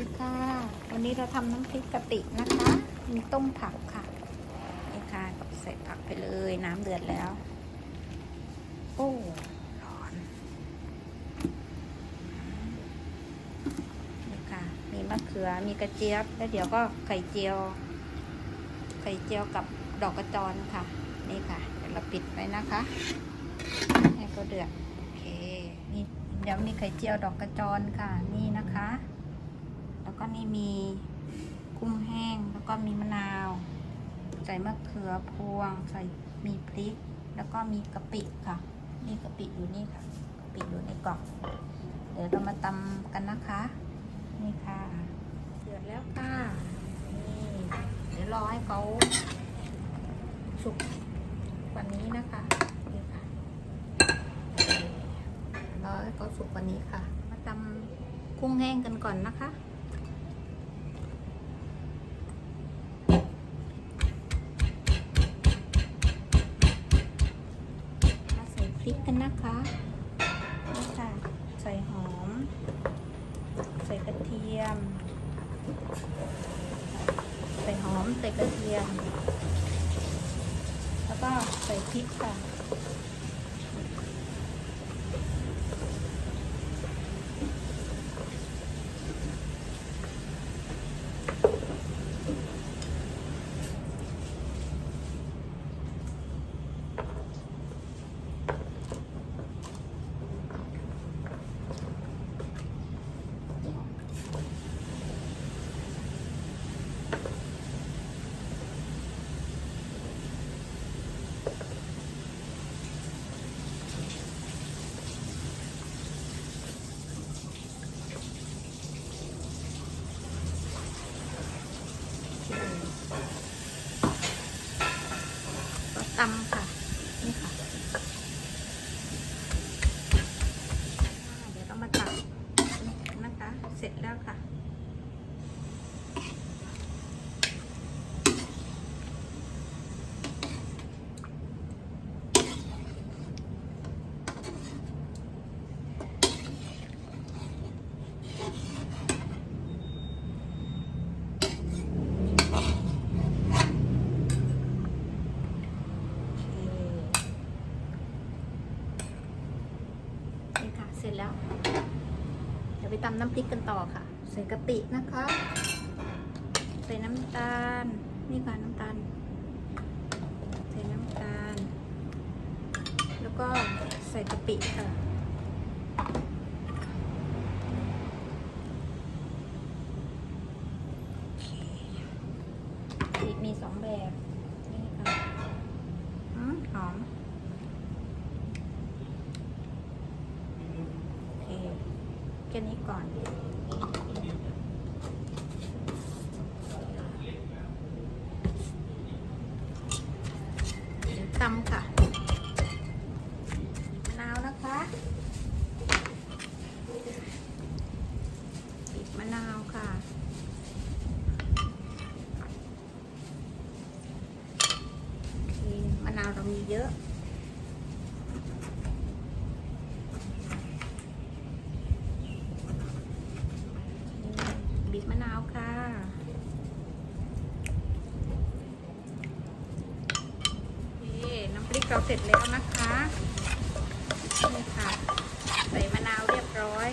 ดีค่ะ วันนี้เราทำน้ำพริกกะปินะคะ มีต้มผักค่ะนี่ค่ะใส่ผักไปเลยน้ำเดือดแล้ว โอ้ร้อนนี่ค่ะ มีมะเขือมีกระเจี๊ยบ แล้วเดี๋ยวก็ไข่เจียว ไข่เจียวกับดอกกระจรค่ะ นี่ค่ะ เดี๋ยวเราปิดไว้นะคะให้เขาเดือดโอเคนี่เดี๋ยวมีไข่เจียวดอกกระจรค่ะ นี่นะคะ ก็นี่มีกุ้งแห้งแล้วก็มีมะนาว ใส่มะเขือพวง ใส่มีพริก แล้วก็มีกะปิค่ะ นี่กะปิอยู่นี่ค่ะกะปิอยู่ในกล่องเดี๋ยวเรามาตำกันนะคะ นี่ค่ะเดือดแล้วค่ะนี่เดี๋ยวรอให้เขาสุกกว่านี้นะคะนี่ค่ะรอให้เขาสุกกว่านี้ค่ะ มาตำกุ้งแห้งกันก่อนนะคะ มาใส่พ ริกกันนะคะนี่ค่ะ ใส่หอม ใส่กระเทียม ใส่หอม ใส่กระเทียม แล้วก็ใส่พริกค่ะ ก็ตำค่ะ นี่ค่ะอ่าเดี๋ยวต้องมาตักนะคะ เสร็จแล้วค่ะ นี่ค่ะ เสร็จ แล้ว เดี๋ยวไปตำน้ำพริกกันต่อค่ะ ใส่กะปินะคะ ใส่น้ำตาล นี่ค่ะน้ำตาล ใส่น้ำตาล แล้วก็ใส่กะปิค่ะ โอเคพริกมีสองแบบ นี่ค่ะอืมหอม โอเค แค่นี้ก่อน ตำค่ะมะนาวนะคะบีบมะนาวค่ะมะนาวเรามีเยอะ บีบมะนาว ค่ะ น้ำพริกเราเสร็จแล้วนะคะนี่ค่ะ ใส่มะนาวเรียบร้อย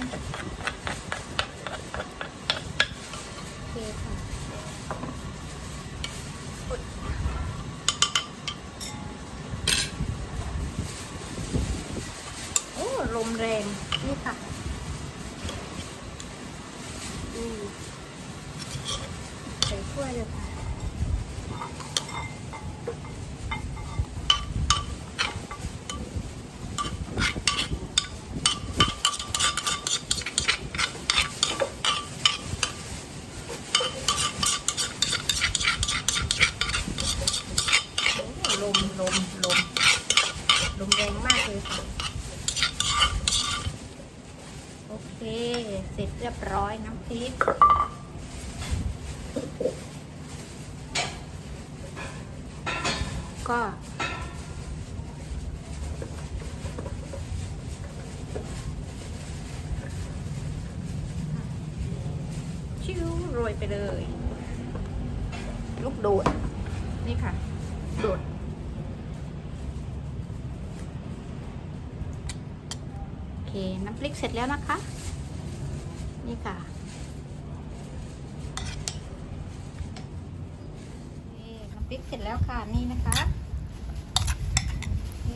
โอเคค่ะอุ๊ยโอ้ ลมแรง นี่ค่ะ อืมใส่ ถ้วยเลยลมลมลมลมแรงมากเลยค่ะโอเค เสร็จเรียบร้อยน้ำพริก ก็ ชิวโรยไปเลย ลูกโดด นี่ค่ะ โดดโอเคน้ำพริกเสร็จแล้วนะคะ นี่ค่ะโอเคน้ำ พริกเสร็จแล้วค่ะนี่นะคะโอเค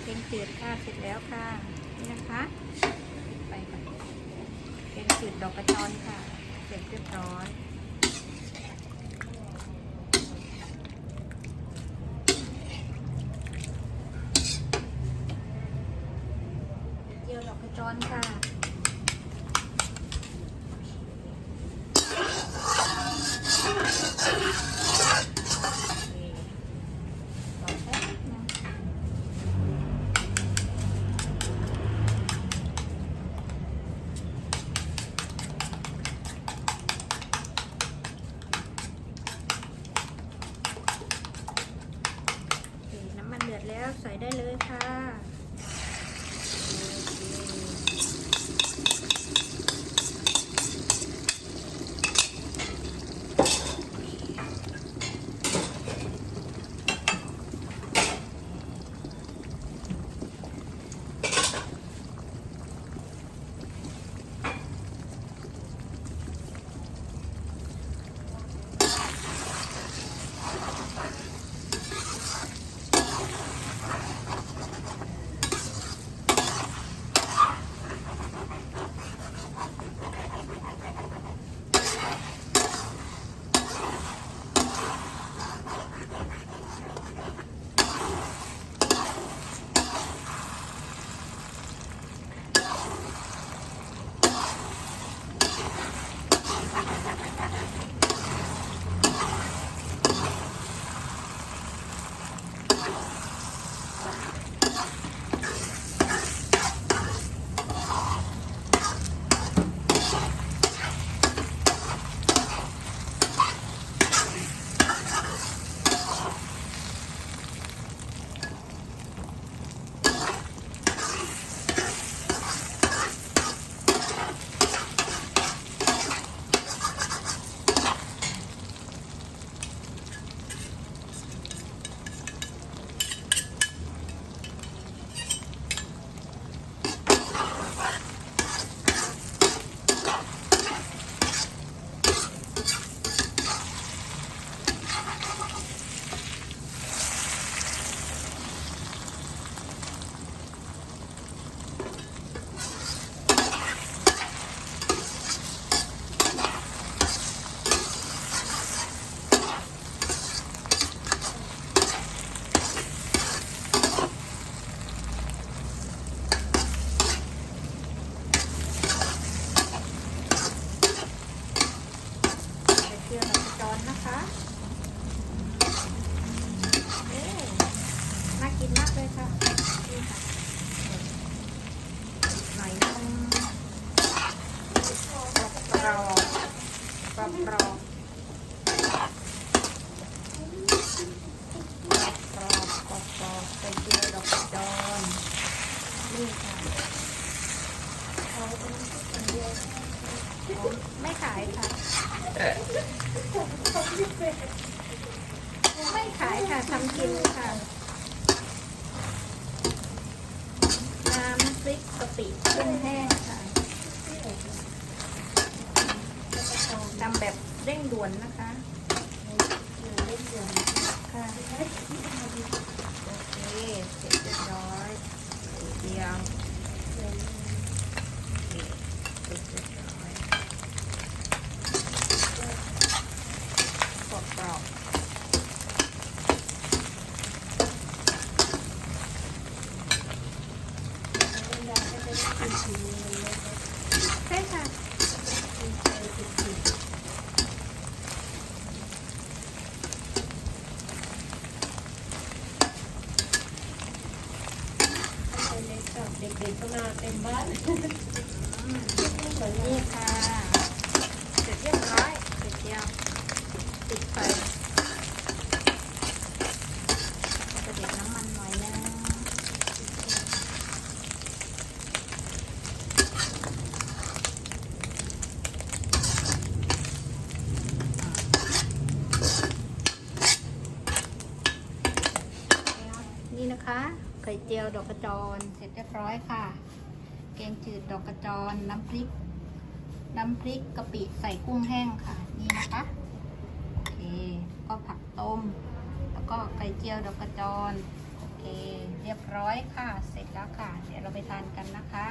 เค็มจืดค่ะเสร็จแล้วค่ะนี่นะคะปิดไปค่ะเค็มจืดดอกกระจรค่ะ เสร็จเรียบร้อย กรอบกรอบกรอบกรอบกรอบใส่เกลือดอกกระจรนี่ค่ะไม่ขายค่ะ ไม่ขายค่ะทำกินค่ะ น้ำพริกกะปิกุ้งแห้งค่ะ ทำแบบเร่งด่วนนะคะค่ะโอเคเสร็จเรียบร้อยเดียวเสร็จเรียบร้อยกรอบกรอบๆ ใช่ค่ะ เด็กๆก็มาเต็มบ้าน นี่ค่ะ เสร็จเรียบร้อย เสร็จเดียวปิดไฟจะเด็ดน้ำมันหน่อยนะ นี่นะคะ ไข่เจียว ดอกกระจรเสร็จเรียบร้อยค่ะ แกงจืดดอกกระจรน้ำพริก น้ำพริกกะปิใส่กุ้งแห้งค่ะ นี่นะคะโอเค ก็ผักต้ม แล้วก็ไก่เจียวดอกกระจรโอเค เรียบร้อยค่ะ เสร็จแล้วค่ะ เดี๋ยวเราไปทานกันนะคะ